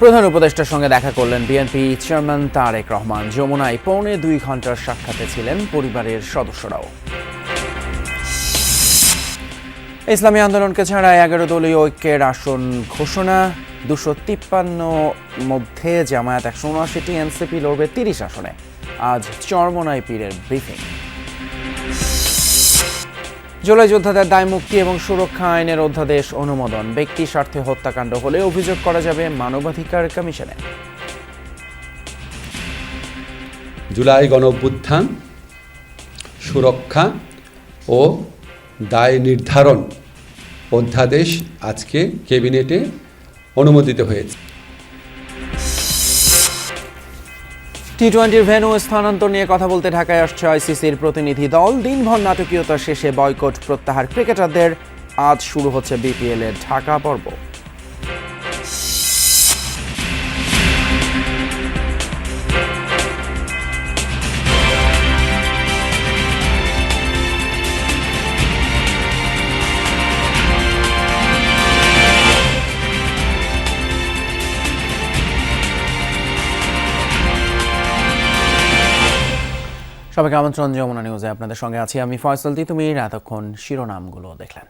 প্রধান উপদেষ্টার সঙ্গে দেখা করলেন বিএনপি চেয়ারম্যান তারেক রহমান। যমুনায় পৌনে দুই ঘণ্টার সাক্ষাতে ছিলেন পরিবারের সদস্যরাও। ইসলামী আন্দোলনকে ছাড়া এগারো দলীয় ঐক্যের আসন ঘোষণা। দুশো তিপ্পান্ন মধ্যে জামায়াত একশো উনআশিটি, এনসিপি লড়বে তিরিশ আসনে। আজ চরমনাই পীরের ব্রিফিং। জুলাই যোদ্ধাদের দায় মুক্তি এবং সুরক্ষা আইনের অধ্যাদেশ অনুমোদন। ব্যক্তি স্বার্থে হত্যাকাণ্ড হলে অভিযোগ করা যাবে মানবাধিকার কমিশনে। জুলাই গণ সুরক্ষা ও দায় নির্ধারণ অধ্যাদেশ আজকে ক্যাবিনেটে অনুমোদিত হয়েছে। টি টোয়েন্টির ভেন্যু স্থানান্তর নিয়ে কথা বলতে ঢাকায় আসছে আইসিসির প্রতিনিধি দল। দিনভর নাটকীয়তা শেষে বয়কট প্রত্যাহার। ক্রিকেটারদের আজ শুরু হচ্ছে বিপিএল এর ঢাকা পর্ব। সবাইকে আমন্ত্রণ, যমুনা নিউজে আপনাদের সঙ্গে আছি আমি ফয়সল তুমি এতক্ষণ শিরোনামগুলো দেখলেন।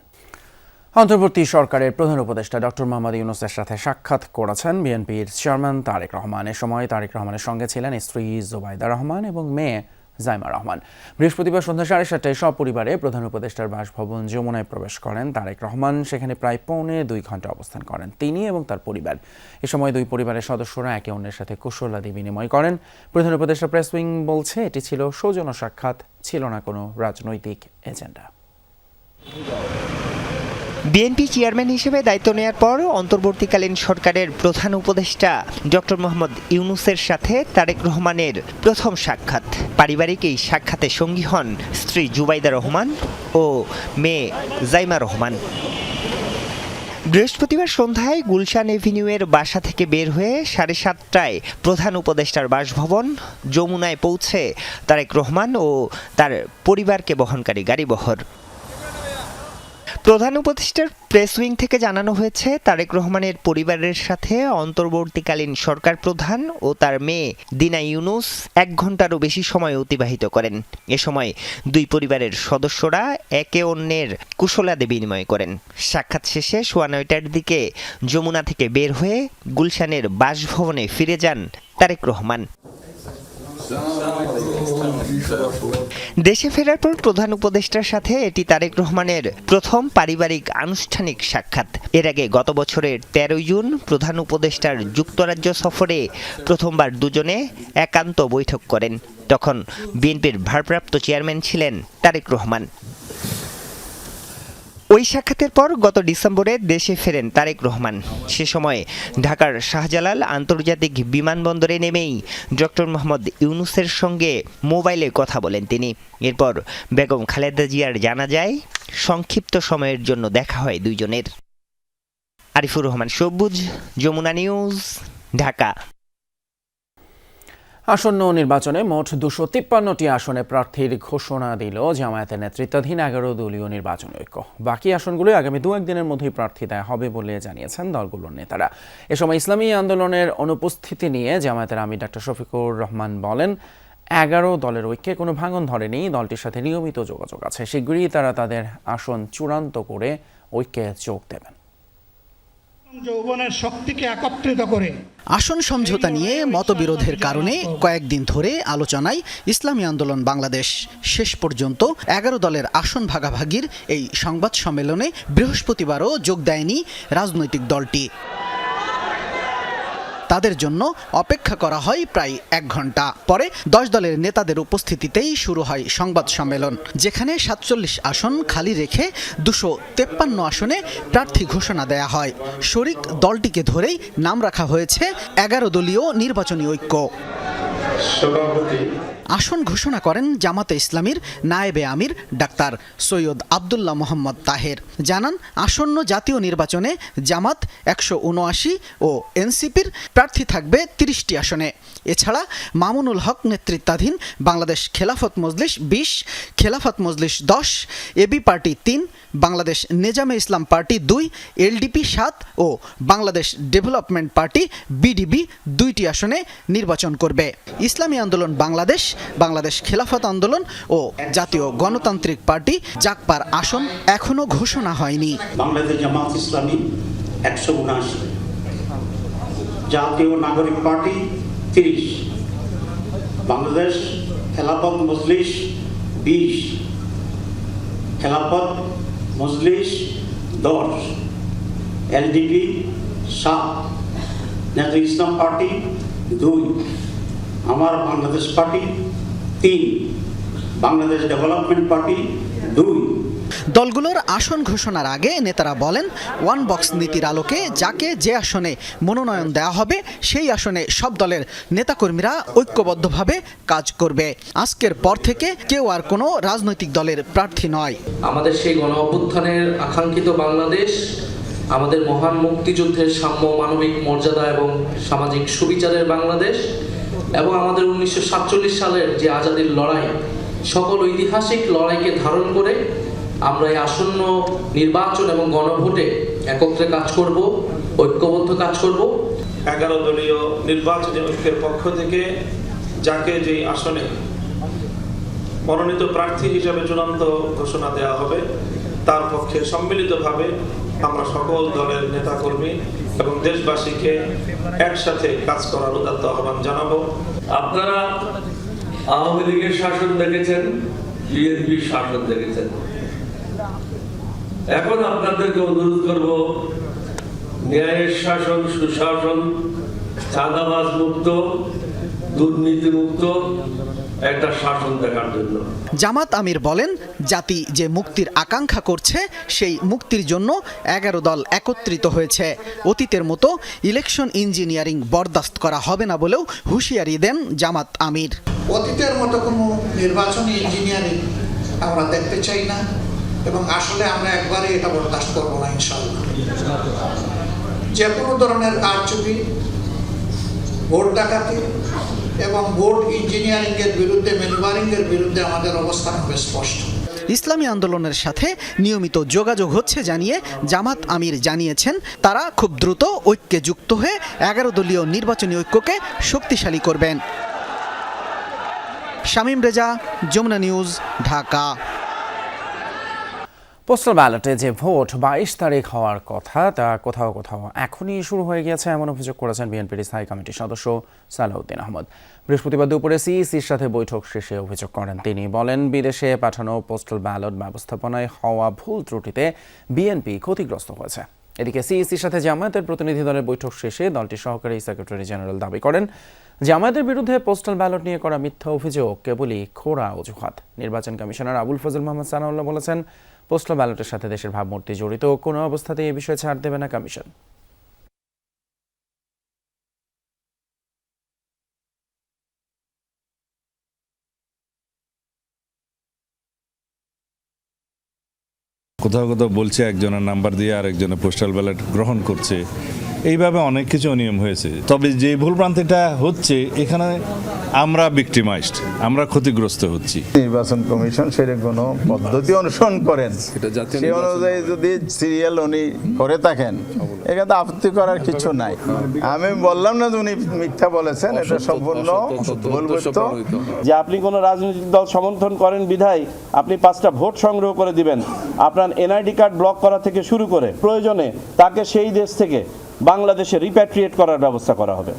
অন্তর্বর্তী সরকারের প্রধান উপদেষ্টা ডক্টর মোহাম্মদ ইউনুসের সাথে সাক্ষাৎ করেছেন বিএনপির চেয়ারম্যান তারেক রহমান। এ সময় তারেক রহমানের সঙ্গে ছিলেন স্ত্রী জোবাইদা রহমান এবং মেয়ে জাইমা রহমান। বৃহস্পতিবার সন্ধ্যা সাড়ে সাতটায় সপরিবারে প্রধান উপদেষ্টার বাসভবন যমুনায় প্রবেশ করেন তারেক রহমান। সেখানে প্রায় পৌনে দুই ঘণ্টা অবস্থান করেন তিনি এবং তার পরিবার। এ সময় দুই পরিবারের সদস্যরা একে অন্যের সাথে কুশলাদি বিনিময় করেন। প্রধান উপদেষ্টা প্রেস উইং বলছে, এটি ছিল সৌজন্য সাক্ষাৎ, ছিল না কোনো রাজনৈতিক এজেন্ডা। বিএনপি চেয়ারম্যান হিসেবে দায়িত্ব নেওয়ার পর অন্তর্বর্তীকালীন সরকারের প্রধান উপদেষ্টা ডক্টর মোহাম্মদ ইউনুসের সাথে তারেক রহমানের প্রথম সাক্ষাৎ। পারিবারিক এই সাক্ষাতে সঙ্গী হন স্ত্রী জুবাইদা রহমান ও মেয়ে জাইমা রহমান। বৃহস্পতিবার সন্ধ্যায় গুলশান এভিনিউয়ের বাসা থেকে বের হয়ে সাড়ে সাতটায় প্রধান উপদেষ্টার বাসভবন যমুনায় পৌঁছে তারেক রহমান ও তার পরিবারকে বহনকারী গাড়িবহর প্রধান উপদেষ্টার প্রেস উইং থেকে জানানো হয়েছে, তারেক রহমানের পরিবারের সাথে অন্তর্বর্তীকালীন সরকার প্রধান ও তার মেয়ে দিনা ইউনুস এক ঘন্টারও বেশি সময় অতিবাহিত করেন। এ সময় দুই পরিবারের সদস্যরা একে অন্যের কুশলাদে বিনিময় করেন। সাক্ষাৎ শেষে সোয়া নয়টার দিকে যমুনা থেকে বের হয়ে গুলশানের বাসভবনে ফিরে যান তারেক রহমান। দেশে ফেরার পর প্রধান উপদেষ্টার সাথে এটি তারেক রহমানের প্রথম পারিবারিক আনুষ্ঠানিক সাক্ষাৎ। এর আগে গত বছরের তেরোই জুন প্রধান উপদেষ্টার যুক্তরাজ্য সফরে প্রথমবার দুজনে একান্ত বৈঠক করেন। তখন বিএনপির ভারপ্রাপ্ত চেয়ারম্যান ছিলেন তারেক রহমান। ওই সাক্ষাতের পর গত ডিসেম্বরে দেশে ফেরেন তারেক রহমান। সে সময় ঢাকার শাহজালাল আন্তর্জাতিক বিমানবন্দরে নেমেই ডক্টর মোহাম্মদ ইউনুসের সঙ্গে মোবাইলে কথা বলেন তিনি। এরপর বেগম খালেদা জিয়ার জানা যায়, সংক্ষিপ্ত সময়ের জন্য দেখা হয় দুইজনের। আরিফুর রহমান, সবুজ, যমুনা নিউজ, ঢাকা। আসন্ন নির্বাচনে মোট দুশো তিপ্পান্নটি আসনে প্রার্থীর ঘোষণা দিল জামায়াতের নেতৃত্বাধীন এগারো দলীয় নির্বাচন ঐক্য। বাকি আসনগুলো আগামী দু একদিনের মধ্যেই প্রার্থী দেয়া হবে বলে জানিয়েছেন দলগুলোর নেতারা। এ সময় ইসলামী আন্দোলনের অনুপস্থিতি নিয়ে জামায়াতের আমির ডাক্তার শফিকুর রহমান বলেন, এগারো দলের ঐক্যে কোনো ভাঙন ধরেনি, দলটির সাথে নিয়মিত যোগাযোগ আছে। শীঘ্রই তারা তাদের আসন চূড়ান্ত করে ঐক্যে যোগ দেবেন। যৌবনের শক্তিকে একত্রিত করে। আসন সমঝোতা নিয়ে মতবিরোধের কারণে কয়েকদিন ধরে আলোচনায় ইসলামী আন্দোলন বাংলাদেশ। শেষ পর্যন্ত এগারো দলের আসন ভাগাভাগির এই সংবাদ সম্মেলনে বৃহস্পতিবারও যোগ দেয়নি রাজনৈতিক দলটি। তাদের জন্য অপেক্ষা করা হয় প্রায় এক ঘণ্টা। পরে দশ দলের নেতাদের উপস্থিতিতেই শুরু হয় সংবাদ সম্মেলন, যেখানে সাতচল্লিশ আসন খালি রেখে দুশো তেপ্পান্ন আসনে প্রার্থী ঘোষণা দেয়া হয়। শরিক দলটিকে ধরেই নাম রাখা হয়েছে এগারো দলীয় নির্বাচনী ঐক্য। আসন ঘোষণা করেন জামাতে ইসলামীর নায়েবে আমির ডাক্তার সৈয়দ আবদুল্লাহ মোহাম্মদ তাহের। জানান, আসন্ন জাতীয় নির্বাচনে জামাত একশো উনআশি ও এনসিপির প্রার্থী থাকবে তিরিশটি আসনে। এছাড়া মামুনুল হক নেতৃত্বাধীন বাংলাদেশ খেলাফত মজলিস বিশ, খেলাফত মজলিস দশ এবি পার্টি তিন, বাংলাদেশ নেজামে ইসলাম পার্টি দুই এলডিপি সাত ও বাংলাদেশ ডেভেলপমেন্ট পার্টি বিডিবি দুইটি আসনে নির্বাচন করবে। ইসলামী আন্দোলন বাংলাদেশ বাংলাদেশ খেলাফত আন্দোলন ও জাতীয় গণতান্ত্রিক পার্টি জাকপার আসন এখনও ঘোষণা হয়নি। বাংলাদেশ জামাত ইসলামী একশো উনআশি। জাতীয় নাগরিক পার্টি তিরিশ, বাংলাদেশ খেলাফত মজলিস বিশ খেলাফত মজলিস দশ, এলডিপি সাত, নেতা ইসলাম পার্টি দুই, আমার বাংলাদেশ পার্টি তিন, বাংলাদেশ ডেভেলপমেন্ট পার্টি দুই। দলগুলোর আসন ঘোষণার আগে নেতারা বলেন, ওয়ান বক্স নীতির আলোকে যাকে যে আসনে মনোনয়ন দেওয়া হবে, সেই আসনে সব দলের নেতাকর্মীরা ঐক্যবদ্ধভাবে কাজ করবে। আজকের পর থেকে কেউ আর কোনো রাজনৈতিক দলের প্রার্থী নয়। আমাদের সেই গণ অভ্যুত্থানের আকাঙ্ক্ষিত বাংলাদেশ, আমাদের মহান মুক্তিযুদ্ধের সাম্য মানবিক মর্যাদা এবং সামাজিক সুবিচারের বাংলাদেশ এবং আমাদের উনিশশো সাতচল্লিশ সালের যে আজাদির লড়াই, সকল ঐতিহাসিক লড়াইকে ধারণ করে আমরা এই আসন্ন নির্বাচন এবং গণভোটে একত্রে কাজ করব ঐক্যবদ্ধ কাজ করব। এগারো দলীয় নির্বাচনী ঐক্যের পক্ষ থেকে যাকে যেই আসনে মনোনীত প্রার্থী হিসাবে চূড়ান্ত ঘোষণা দেওয়া হবে তার পক্ষে সম্মিলিতভাবে আমরা সকল দলের নেতাকর্মী এবং দেশবাসীকে একসাথে কাজ করার উদাত্ত আহ্বান জানাব। আপনারা আওয়ামী লীগের শাসন দেখেছেন বিএনপির শাসন দেখেছেন। এখন আপনাদেরকে অনুরোধ করব ন্যায়ের শাসন সুশাসন চাঁদাবাজ মুক্ত দুর্নীতি মুক্ত একটা শাসন দেখার জন্য। জামাত আমির বলেন জাতি যে মুক্তির আকাঙ্ক্ষা করছে সেই মুক্তির জন্য এগারো দল একত্রিত হয়েছে। অতীতের মতো ইলেকশন ইঞ্জিনিয়ারিং বরদাস্ত করা হবে না বলেও হুঁশিয়ারি দেন জামাত আমির। অতীতের মতো কোনো নির্বাচনী ইঞ্জিনিয়ারিং আমরা দেখতে চাই না। এবং আসলে আমরা একবারে এটা বরদাস্ত করব না ইনশাল্লাহ যে কোনো ধরনের কারচুপি, ভোট ডাকাতি এবং ভোট ইঞ্জিনিয়ারিংয়ের বিরুদ্ধে ম্যানুভারিংয়ের বিরুদ্ধে আমাদের অবস্থান হবে স্পষ্ট। ইসলামী আন্দোলনের সাথে নিয়মিত যোগাযোগ হচ্ছে জানিয়ে জামাত আমির জানিয়েছেন, তারা খুব দ্রুত ঐক্যে যুক্ত হয়ে এগারো দলীয় নির্বাচনী ঐক্যকে শক্তিশালী করবেন। শামীম রেজা, যমুনা নিউজ, ঢাকা। পোস্টাল ব্যালটে যে ভোট বাইশ তারিখ হওয়ার কথা, তা কোথাও কোথাও এখনই শুরু হয়ে গিয়েছে এমন অভিযোগ করেছেন বিএনপির স্থায়ী কমিটির সদস্য সালাউদ্দিন আহমদ। বৃহস্পতিবার দুপুরে সিইসির সাথে বৈঠক শেষে অভিযোগ করেন তিনি। বলেন, বিদেশে পাঠানো পোস্টাল ব্যালট ব্যবস্থাপনায় হওয়া ভুল ত্রুটিতে বিএনপি ক্ষতিগ্রস্ত হয়েছে। এদিকে সিইসির সাথে জামায়াতের প্রতিনিধি দলের বৈঠক শেষে দলটির সহকারী সেক্রেটারি জেনারেল দাবি করেন, জামায়াতের বিরুদ্ধে পোস্টাল ব্যালট নিয়ে করা মিথ্যা অভিযোগ কেবলই খোড়া অজুহাত। নির্বাচন কমিশনার আবুল ফজল মোহাম্মদ সানাউল্লাহ বলেছেন পোস্টাল ব্যালটের সাথে দেশের ভাবমূর্তি জড়িত, কোনো অবস্থাতে এ বিষয়ে ছাড় দেবে না কমিশন। কোথাও কোথাও বলছে, একজনের নাম্বার দিয়ে আরেকজনের পোস্টাল ব্যালট গ্রহণ করছে। এইভাবে অনেক কিছু অনিয়ম হয়েছে। তবে যে ভুলভ্রান্তিটা হচ্ছে এখানে আমরা ভিক্টিমাইজড আমরা ক্ষতিগ্রস্ত হচ্ছি। নির্বাচন কমিশন সেটা কোনো পদ্ধতি অনুসরণ করেন। সেই অনুযায়ী যদি সিরিয়াল উনি করে থাকেন এখানে আপত্তি করার কিছু নাই। আমি বললাম না যে উনি মিথ্যা বলেছেন এটা সম্পূর্ণ ভুলবুদ্ধ যে আপনি কোনো রাজনৈতিক দল সমর্থন করেন বিধায় আপনি পাঁচটা ভোট সংগ্রহ করে দিবেন। আপনার এনআইডি কার্ড ব্লক করা থেকে শুরু করে প্রয়োজনে তাকে সেই দেশ থেকে বাংলাদেশে রিপ্যাট্রিয়েট করার ব্যবস্থা করা হবে।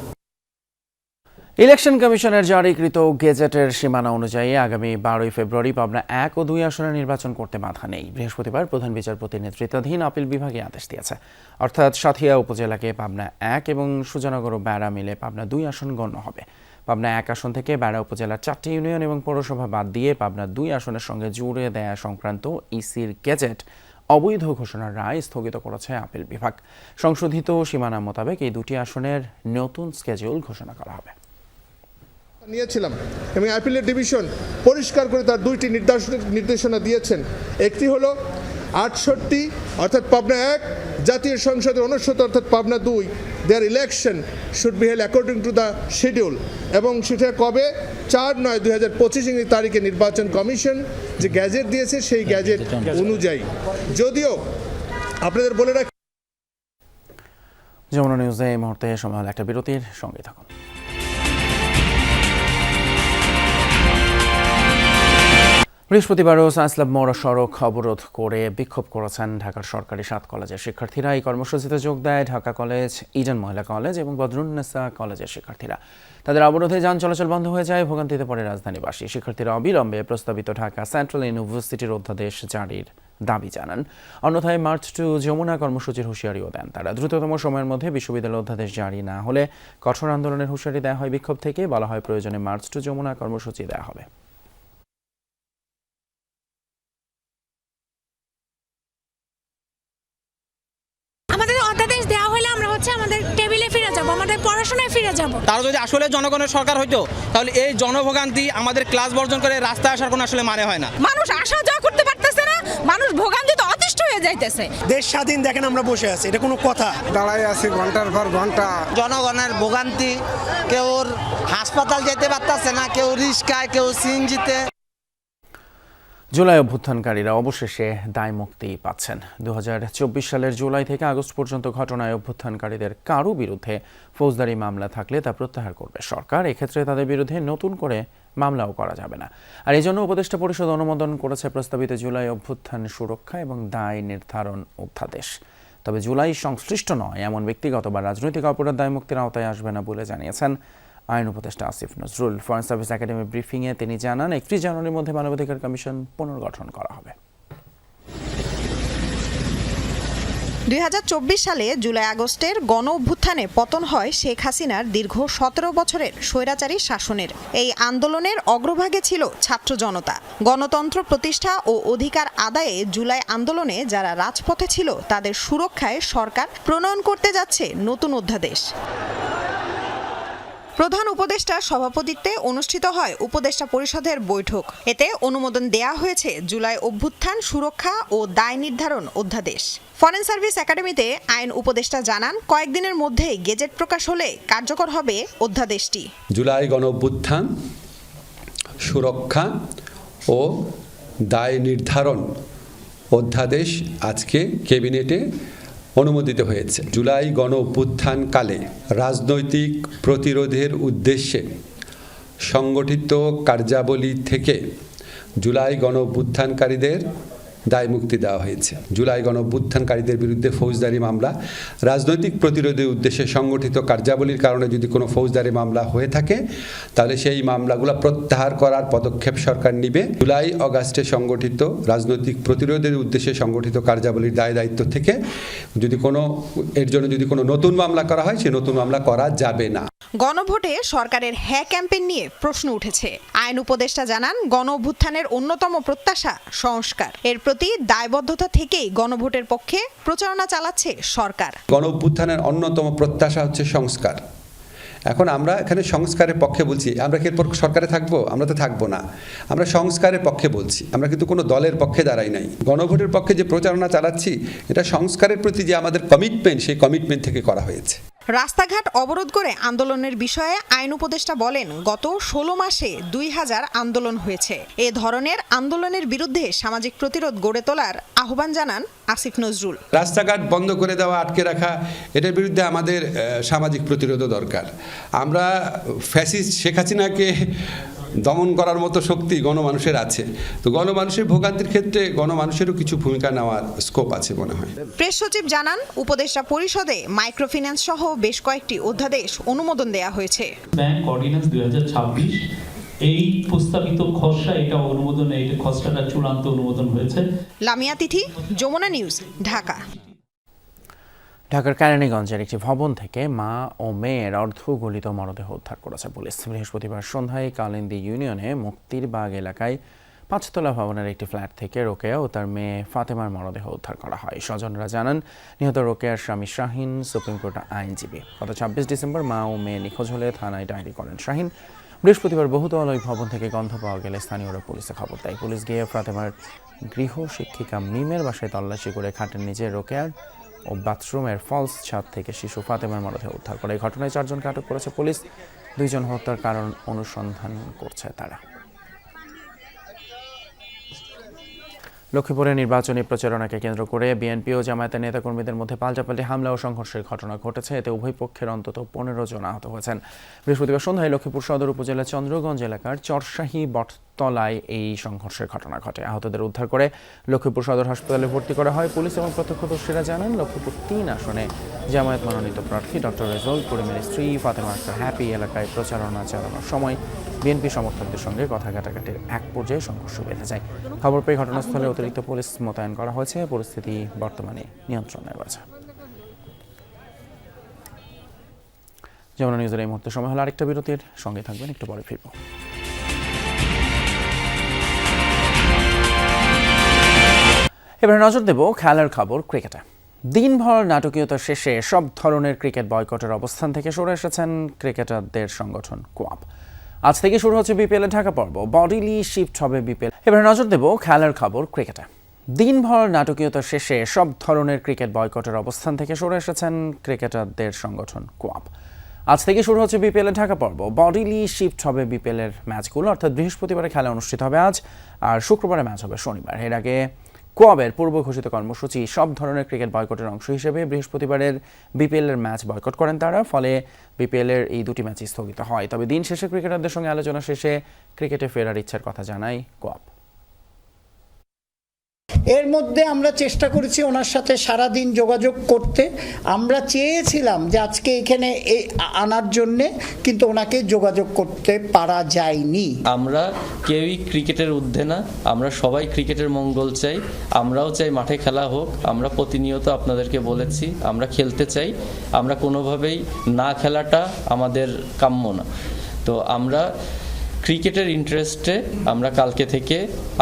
ইলেকশন কমিশনের জারিকৃত গেজেটের সীমানা অনুযায়ী আগামী বারোই ফেব্রুয়ারি পাবনা এক ও দুই আসনে নির্বাচন করতে বাধা নেই। বৃহস্পতিবার প্রধান বিচারপতির নেতৃত্বাধীন আপিল বিভাগে আদেশ দিয়েছে। অর্থাৎ সাথিয়া উপজেলাকে পাবনা এক এবং সুজানগর ও বেড়া মিলে পাবনা দুই আসন গণ্য হবে। পাবনা এক আসন থেকে বেড়া উপজেলার চারটি ইউনিয়ন এবং পৌরসভা বাদ দিয়ে পাবনা দুই আসনের সঙ্গে জুড়ে দেয়া সংক্রান্ত ইসির গেজেট অবৈধ ঘোষণার রায় স্থগিত করেছে আপিল বিভাগ। সংশোধিত সীমানা মোতাবেক এই দুটি আসনের নতুন স্কেজুল ঘোষণা করা হবে। নিয়েছিলাম এবং আপিলের ডিভিশন পরিষ্কার করে তার দুইটি নির্দেশ- নির্দেশনা দিয়েছেন। একটি হলো আটষট্টি, অর্থাৎ পাবনা এক, জাতীয় সংসদের অনুষ্ঠিত, অর্থাৎ পাবনা দুই there election should be held according to the schedule এবং সেটা কবে? চার নয় দুই হাজার পঁচিশ তারিখে নির্বাচন কমিশন যে গ্যাজেট দিয়েছে, সেই গ্যাজেট অনুযায়ী। যদিও, আপনাদের বলে রাখি যমুনা নিউজে এই মুহূর্তে সময় একটা বিরতির সঙ্গে থাকুন। বৃহস্পতিবারও সায়েন্স ল্যাব মোড় সড়ক অবরোধ করে বিক্ষোভ করেছেন ঢাকার সরকারি সাত কলেজের শিক্ষার্থীরা। এই কর্মসূচিতে যোগ দেয় ঢাকা কলেজ, ইডেন মহিলা কলেজ এবং বদরুন্নেসা কলেজের শিক্ষার্থীরা। তাদের অবরোধে যান চলাচল বন্ধ হয়ে যায়, ভোগান্তিতে পড়ে রাজধানীবাসী। শিক্ষার্থীরা অবিলম্বে প্রস্তাবিত ঢাকা সেন্ট্রাল ইউনিভার্সিটির অধ্যাদেশ জারির দাবি জানান। অন্যথায় মার্চ টু যমুনা কর্মসূচির হুঁশিয়ারিও দেন তারা। দ্রুততম সময়ের মধ্যে বিশ্ববিদ্যালয় অধ্যাদেশ জারি না হলে কঠোর আন্দোলনের হুঁশিয়ারি দেওয়া হয় বিক্ষোভ থেকে। বলা হয় প্রয়োজনে মার্চ টু যমুনা কর্মসূচি দেওয়া হবে। আমাদের পড়াশোনায় ফিরে যাব। তারা যদি আসলে জনগণের সরকার হইতো তাহলে এই জনভোগান্তি আমাদের ক্লাস বর্জন করে রাস্তায় আসার কোনো আসলে মানে হয় না। মানুষ আসা যাওয়া করতে পারতেছে না মানুষ ভোগান্তিতে অতিষ্ঠ হয়ে যাইতেছে। দেশ স্বাধীন দেখেন আমরা বসে আছি এটা কোনো কথা। দাঁড়াই আছি ঘণ্টার পর ঘণ্টা। জনগণের ভোগান্তি কেউ হাসপাতাল যেতে পারতেছে না কেউ রিস্কায় কেউ সিএনজিতে। জুলাই অভ্যুত্থানকারীরা অবশেষে দায় মুক্তি পাচ্ছেন। দুহাজার চব্বিশ সালের জুলাই থেকে আগস্ট পর্যন্ত ঘটনায় অভ্যুত্থানকারীদের কারও বিরুদ্ধে ফৌজদারি মামলা থাকলে তা প্রত্যাহার করবে সরকার। এক্ষেত্রে তাদের বিরুদ্ধে নতুন করে মামলাও করা যাবে না। আর এই জন্য উপদেষ্টা পরিষদ অনুমোদন করেছে প্রস্তাবিত জুলাই অভ্যুত্থান সুরক্ষা এবং দায় নির্ধারণ অধ্যাদেশ। তবে জুলাই সংশ্লিষ্ট নয়, এমন ব্যক্তিগত বা রাজনৈতিক অপরাধ দায় মুক্তির আওতায় আসবে না বলে জানিয়েছেন আইন উপদেষ্টা Asif Nazrul foreign service academy ব্রিফিংয়ে তিনি জানান, একত্রিশ জানুয়ারির মধ্যে মানবাধিকার কমিশন পুনর্গঠন করা হবে। দু হাজার চব্বিশ সালে জুলাই আগস্টের গণ অভ্যুত্থানে পতন হয় শেখ হাসিনার দীর্ঘ সতেরো বছরের স্বৈরাচারী শাসনের। এই আন্দোলনের অগ্রভাগে ছিল ছাত্র জনতা। গণতন্ত্র প্রতিষ্ঠা ও অধিকার আদায়ে জুলাই আন্দোলনে যারা রাজপথে ছিল, তাদের সুরক্ষায় সরকার প্রণয়ন করতে যাচ্ছে নতুন অধ্যাদেশ। প্রধান উপদেষ্টার সভাপতিত্বে অনুষ্ঠিত হয় উপদেষ্টা পরিষদের বৈঠক। এতে অনুমোদন দেয়া হয়েছে জুলাই অভ্যুত্থান, সুরক্ষা ও দায় নির্ধারণ অধ্যাদেশ। ফরেন সার্ভিস একাডেমিতে আইন উপদেষ্টা জানান, কয়েকদিনের মধ্যেই গেজেট প্রকাশ হলে কার্যকর হবে অধ্যাদেশটি। জুলাই গণ অভ্যুত্থান, সুরক্ষা ও দায় নির্ধারণ অধ্যাদেশ আজকে ক্যাবিনেটে অনুমোদিত হয়েছে। জুলাই গণ অভ্যুত্থানকালে রাজনৈতিক প্রতিরোধের উদ্দেশ্যে সংগঠিত কার্যাবলী থেকে জুলাই গণ অভ্যুত্থানকারীদের দায় মুক্তি দেওয়া হয়েছে। জুলাই গণ অভ্যুত্থানকারীদের বিরুদ্ধে ফৌজদারি মামলা, রাজনৈতিক প্রতিরোধের উদ্দেশ্যে সংগঠিত কার্যাবলীর কারণে যদি কোনো ফৌজদারি মামলা হয়ে থাকে, তাহলে সেই মামলাগুলো প্রত্যাহার করার পদক্ষেপ সরকার নিবে। জুলাই অগাস্টে সংগঠিত রাজনৈতিক প্রতিরোধের উদ্দেশ্যে সংগঠিত কার্যাবলীর দায় দায়িত্ব থেকে যদি কোনো, এর জন্য যদি কোনো নতুন মামলা করা হয় সে নতুন মামলা করা যাবে না। গণভোটে সরকারের হ্যাঁ ক্যাম্পেইন নিয়ে প্রশ্ন উঠেছে। আইন উপদেষ্টা জানান গণ অভ্যুত্থানের অন্যতম প্রত্যাশা সংস্কার। এর প্রতি দায়বদ্ধতা থেকেই গণভোটের পক্ষে প্রচারণা চালাচ্ছে সরকার। গণ অভ্যুত্থানের অন্যতম প্রত্যাশা হচ্ছে সংস্কার। এখন আমরা এখানে সংস্কারের পক্ষে বলছি, আমরা কি এরপর সরকারে থাকব? আমরা তো থাকব না। আমরা সংস্কারের পক্ষে বলছি, আমরা কিন্তু কোনো দলের পক্ষে দাঁড়াই নাই। গণভোটের পক্ষে যে প্রচারণা চালাচ্ছি, এটা সংস্কারের প্রতি যে আমাদের কমিটমেন্ট সেই কমিটমেন্ট থেকে করা হয়েছে। রাস্তাঘাট অবরোধ করে আন্দোলনের বিষয়ে আইন উপদেষ্টা বলেন, গত ষোলো মাসে দুই হাজার আন্দোলন হয়েছে। এ ধরনের আন্দোলনের বিরুদ্ধে সামাজিক প্রতিরোধ গড়ে তোলার আহ্বান জানান আসিফ নজরুল। রাস্তাঘাট বন্ধ করে দেওয়া, আটকে রাখা, এটার বিরুদ্ধে আমাদের সামাজিক প্রতিরোধও দরকার। আমরা ফ্যাসিস্ট শেখ হাসিনাকে দমন করার মতো শক্তি গণমানুষের আছে। তো গণমানুষের ভোগান্তির ক্ষেত্রে গণমানুষেরও কিছু ভূমিকা নেওয়ার স্কোপ আছে মনে হয়। প্রেস সচিব জানান উপদেষ্টা পরিষদে মাইক্রোফিন্যান্স সহ বেশ কয়েকটি অধ্যাদেশ অনুমোদন দেয়া হয়েছে। ব্যাংক অর্ডিন্যান্স দুই এই প্রস্তাবিত খসড়া এটা অনুমোদন এই খসড়াটা চূড়ান্ত অনুমোদন হয়েছে। লামিয়া তিথি যমুনা নিউজ ঢাকা। ঢাকার কেরানীগঞ্জের একটি ভবন থেকে মা ও মেয়ের অর্ধগলিত মরদেহ উদ্ধার করেছে পুলিশ। বৃহস্পতিবার সন্ধ্যায় কালিন্দি ইউনিয়নে মুক্তির বাগ এলাকায় পাঁচতলা ভবনের একটি ফ্ল্যাট থেকে রোকেয়া ও তার মেয়ে ফাতেমার মরদেহ উদ্ধার করা হয়। স্বজনরা জানান, নিহত রোকেয়ার স্বামী শাহিন, সুপ্রিম কোর্ট আইনজীবী। গত ছাব্বিশ ডিসেম্বর মা ও মেয়ে নিখোঁজ হলে থানায় ডায়েরি করেন শাহিন। বৃহস্পতিবার বহুতল ওই ভবন থেকে গন্ধ পাওয়া গেলে স্থানীয়রা পুলিশে খবর দেয়। পুলিশ গিয়ে ফাতেমার গৃহ শিক্ষিকা মিমের বাসায় তল্লাশি করে খাটের নিচে রোকেয়ার ও বাথরুমের ফলস ছাদ থেকে শিশু ফাতেমার মরদেহ উদ্ধার করে। এই ঘটনায় চারজনকে আটক করেছে পুলিশ। দুইজন হত্যার কারণ অনুসন্ধান করছে তারা। লক্ষ্মীপুরে নির্বাচনী প্রচারণাকে কেন্দ্র করে বিএনপি ও জামায়াতের নেতাকর্মীদের মধ্যে পাল্টাপাল্টি হামলা ও সংঘর্ষের ঘটনা ঘটেছে। এতে উভয় পক্ষের অন্তত পনেরো জন আহত হয়েছেন। বৃহস্পতিবার সন্ধ্যায় লক্ষ্মীপুর সদর উপজেলার চন্দ্রগঞ্জ এলাকার চরশাহী বটতলায় এই সংঘর্ষের ঘটনা ঘটে। আহতদের উদ্ধার করে লক্ষ্মীপুর সদর হাসপাতালে ভর্তি করা হয়। পুলিশ এবং প্রত্যক্ষদর্শীরা জানান, লক্ষ্মীপুর তিন আসনে জামায়াত মনোনীত প্রার্থী ডক্টর রেজল করিমের স্ত্রী, ফাতেমা হ্যাপি এলাকায় প্রচারণা চালানোর সময় বিএনপি সমর্থকদের সঙ্গে কথা কাটাকাটির এক পর্যায়ে সংঘর্ষ বেঁধে যায়। খবর পেয়ে ঘটনাস্থলে অতিরিক্ত পুলিশ মোতায়েন করা হয়েছে। পরিস্থিতি বর্তমানে নিয়ন্ত্রণে রয়েছে যেমন নিউজের এই মুহূর্তে সময় হলো আরেকটা বিরতির। সঙ্গে থাকবেন, একটু পরে ফিরব। এবারে নজর দেব খেলার খবর ক্রিকেটে। দিনভর নাটকীয়তা শেষে সব ধরনের ক্রিকেট বয়কটের অবস্থান থেকে সরে এসেছেন ক্রিকেটারদের সংগঠন কোয়াপ। আজ থেকে শুরু হচ্ছে বিপিএল ঢাকা পর্ব। বডিলি শিফট হবে বিপিএল। এবারে নজর দেব খেলার খবর ক্রিকেটে। দিনভর নাটকীয়তা শেষে সব ধরনের ক্রিকেট বয়কটের অবস্থান থেকে সরে এসেছেন ক্রিকেটারদের সংগঠন কোয়াপ। আজ থেকে শুরু হচ্ছে বিপিএল এর ঢাকা পর্ব। বডিলি শিফট হবে বিপিএল এর ম্যাচগুলো। অর্থাৎ বৃহস্পতিবারে খেলা অনুষ্ঠিত হবে আজ, আর শুক্রবারে ম্যাচ হবে শনিবার। এর আগে কোয়াবের পূর্ব ঘোষিত কর্মসূচি সব ধরনের ক্রিকেট বয়কটের অংশ হিসেবে বৃহস্পতিবারের বিপিএলের ম্যাচ বয়কট করেন তারা, ফলে বিপিএলের এই দুটি ম্যাচই স্থগিত হয়। তবে দিন শেষে ক্রিকেটারদের সঙ্গে আলোচনা শেষে ক্রিকেটে ফেরার ইচ্ছার কথা জানায় কোয়াব। এর মধ্যে আমরা চেষ্টা করেছি ওনার সাথে সারা দিন যোগাযোগ করতে। আমরা চেয়েছিলাম যে আজকে এখানে এ- আনার জন্যে, কিন্তু ওনাকে যোগাযোগ করতে পারা যায়নি। আমরা কেউই ক্রিকেটের ঊর্ধ্বে না, আমরা সবাই ক্রিকেটের মঙ্গল চাই, আমরাও চাই মাঠে খেলা হোক, আমরা প্রতিনিয়ত আপনাদেরকে বলেছি, আমরা খেলতে চাই, আমরা কোনোভাবেই না খেলাটা আমাদের কাম্য না। তো আমরা ক্রিকেটের ইন্টারেস্টে আমরা কালকে থেকে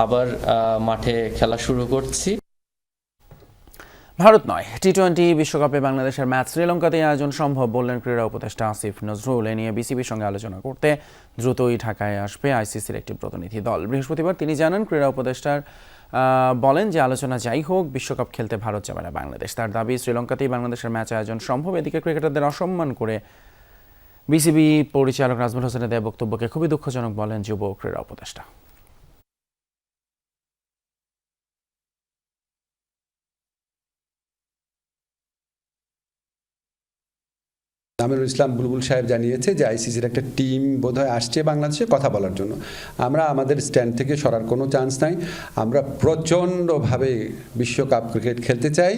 আবার মাঠে খেলা শুরু করছি। ভারত নয় টি টোয়েন্টি বিশ্বকাপে বাংলাদেশের ম্যাচ শ্রীলঙ্কাতেই আয়োজন সম্ভব বললেন ক্রীড়া উপদেষ্টা আসিফ নজরুল। এ নিয়ে বিসিবির সঙ্গে আলোচনা করতে দ্রুতই ঢাকায় আসবে আইসিসির একটি প্রতিনিধি দল। বৃহস্পতিবার তিনি জানান, ক্রীড়া উপদেষ্টার বলেন যে আলোচনা যাই হোক, বিশ্বকাপ খেলতে ভারত যাবে না বাংলাদেশ। তার দাবি, শ্রীলঙ্কাতেই বাংলাদেশের ম্যাচ আয়োজন সম্ভব, এদিকে ক্রিকেটারদের অসম্মান করে বিসিবি পরিচালক নাজমুল হোসেনের দেয়া বক্তব্যকে খুবই দুঃখজনক বলেন যুব ক্রীড়া উপদেষ্টা। আমিরুল ইসলাম বুলবুল সাহেব জানিয়েছে যে আইসিসির একটা টিম বোধহয় আসছে বাংলাদেশে কথা বলার জন্য। আমরা আমাদের স্ট্যান্ড থেকে সরার কোনো চান্স নাই। আমরা প্রচণ্ডভাবে বিশ্বকাপ ক্রিকেট খেলতে চাই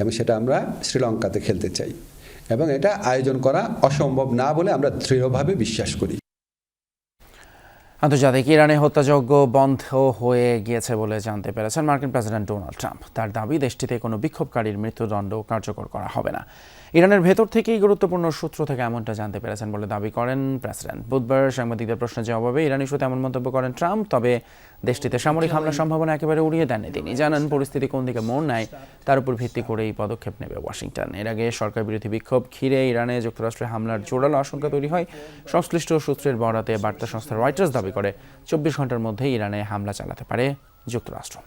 এবং সেটা আমরা শ্রীলঙ্কাতে খেলতে চাই। এবং এটা আয়োজন করা অসম্ভব না বলে আমরা দৃঢ়ভাবে বিশ্বাস করি। আন্তর্জাতিক ইরানে হত্যাযজ্ঞ বন্ধ হয়ে গিয়েছে বলে জানতে পেরেছেন মার্কিন প্রেসিডেন্ট ডোনাল্ড ট্রাম্প। তার দাবি, দেশটিতে কোনো বিক্ষোভকারীর মৃত্যুদণ্ড কার্যকর করা হবে না। ইরানের ভেতর থেকেই গুরুত্বপূর্ণ সূত্র থেকে এমনটা জানতে পেরেছেন বলে দাবি করেন প্রেসিডেন্ট। বুধবার সাংবাদিকদের প্রশ্নের জবাবে ইরান ইস্যুতে এমন মন্তব্য করেন ট্রাম্প, তবে দেশটিতে সামরিক হামলার সম্ভাবনা একেবারে উড়িয়ে দেননি তিনি। জানান, পরিস্থিতি কোন দিকে মোড় নেয় তার উপর ভিত্তি করে এই পদক্ষেপ নেবে ওয়াশিংটন। এর আগে সরকার বিরোধী বিক্ষোভ ঘিরে ইরানে যুক্তরাষ্ট্রের হামলার জোরালো আশঙ্কা তৈরি হয়। সংশ্লিষ্ট সূত্রের বরাতে বার্তা সংস্থা রয়টার্স দাবি করে, চব্বিশ ঘণ্টার মধ্যে ইরানে হামলা চালাতে পারে যুক্তরাষ্ট্র।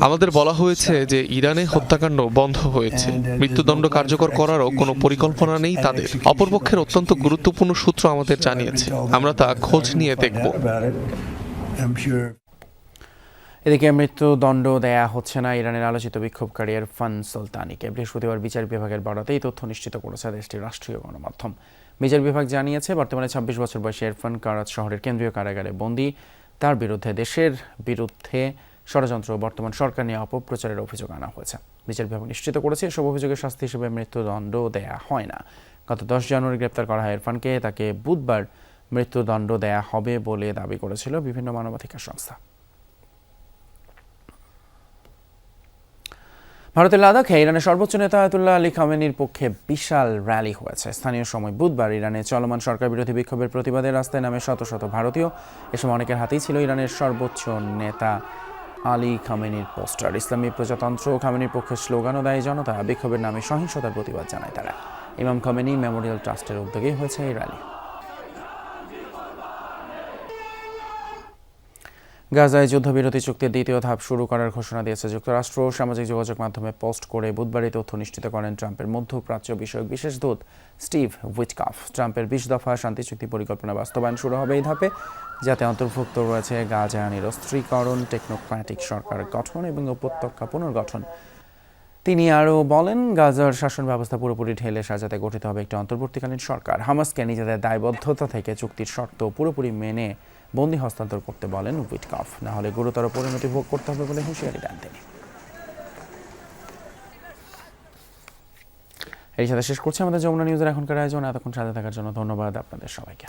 আমাদের বলা হয়েছে যে ইরানে হত্যাকাণ্ড বন্ধ হয়েছে। মৃত্যুদণ্ড কার্যকর করারও কোনো পরিকল্পনা নেই তাদের। অপরপক্ষের অত্যন্ত গুরুত্বপূর্ণ সূত্র আমাদের জানিয়েছে। আমরা তা খোঁজ নিয়ে দেখব। এদিকে মৃত্যুদণ্ড দেয়া হচ্ছে না ইরানের আলোচিত বিক্ষোভকারী এরফান সুলতানিকে। বৃহস্পতিবার বিচার বিভাগের বরাতে এই তথ্য নিশ্চিত করেছে দেশটির রাষ্ট্রীয় গণমাধ্যম। বিচার বিভাগ জানিয়েছে বর্তমানে ছাব্বিশ বছর বয়সী এরফান কারাত শহরের কেন্দ্রীয় কারাগারে বন্দী। তার বিরুদ্ধে, দেশের বিরুদ্ধে ষড়যন্ত্র বর্তমান সরকার নিয়ে অপপ্রচারের অভিযোগ আনা হয়েছে। বিচার বিভাগ নিশ্চিত করেছে, এসব অভিযোগের শাস্তি হিসেবে মৃত্যুদণ্ড দেয়া হয় না। গত দশ জানুয়ারি গ্রেপ্তার করা হয় ইরফানকে, তাকে বুধবার মৃত্যুদণ্ড দেয়া হবে বলে দাবি করেছিল বিভিন্ন মানবাধিকার সংস্থা। ভারতের লাদাখে ইরানের সর্বোচ্চ নেতা আয়তুল্লাহ আলী খামেনির পক্ষে বিশাল র্যালি হয়েছে। স্থানীয় সময় বুধবার ইরানে চলমান সরকার বিরোধী বিক্ষোভের প্রতিবাদে রাস্তায় নামে শত শত ভারতীয়। এ সময় অনেকের হাতেই ছিল ইরানের সর্বোচ্চ নেতা আলী খামেনির পোস্টার। ইসলামী প্রজাতন্ত্র খামেনির পক্ষে স্লোগানও দেয় জনতা। বিক্ষোভের নামে সহিংসতার প্রতিবাদ জানায় তারা। ইমাম খামেনি মেমোরিয়াল ট্রাস্টের উদ্যোগেই হয়েছে এই র্যালি। গাজায় যুদ্ধবিরতি চুক্তির দ্বিতীয় ধাপ শুরু করার ঘোষণা দিয়েছে যুক্তরাষ্ট্র। সামাজিক যোগাযোগ মাধ্যমে পোস্ট করে বুধবারই তথ্য নিশ্চিত করেন ট্রাম্পের মধ্যপ্রাচ্য বিষয়ক বিশেষ দূত স্টিভ উইটকাফ। ট্রাম্পের বিশ দফা শান্তি চুক্তি পরিকল্পনা বাস্তবায়ন শুরু হবে এই ধাপে, যাতে অন্তর্ভুক্ত রয়েছে গাজা নিরস্ত্রীকরণ টেকনোক্র্যাটিক সরকার গঠন এবং উপত্যকা পুনর্গঠন। তিনি আরও বলেন, গাজার শাসন ব্যবস্থা পুরোপুরি ঢেলে সাজাতে গঠিত হবে একটি অন্তর্বর্তীকালীন সরকার। হামাসকে নিজেদের দায়বদ্ধতা থেকে চুক্তির শর্ত পুরোপুরি মেনে বন্দি হস্তান্তর করতে বলেন উইটকফ। না হলে গুরুতর পরিণতি ভোগ করতে হবে বলে হুঁশিয়ারি দেন তিনি। এই সাথে শেষ করছি। আমাদের যমুনা নিউজের এখনকার আয়োজন। এতক্ষণ সাথে থাকার জন্য ধন্যবাদ আপনাদের সবাইকে।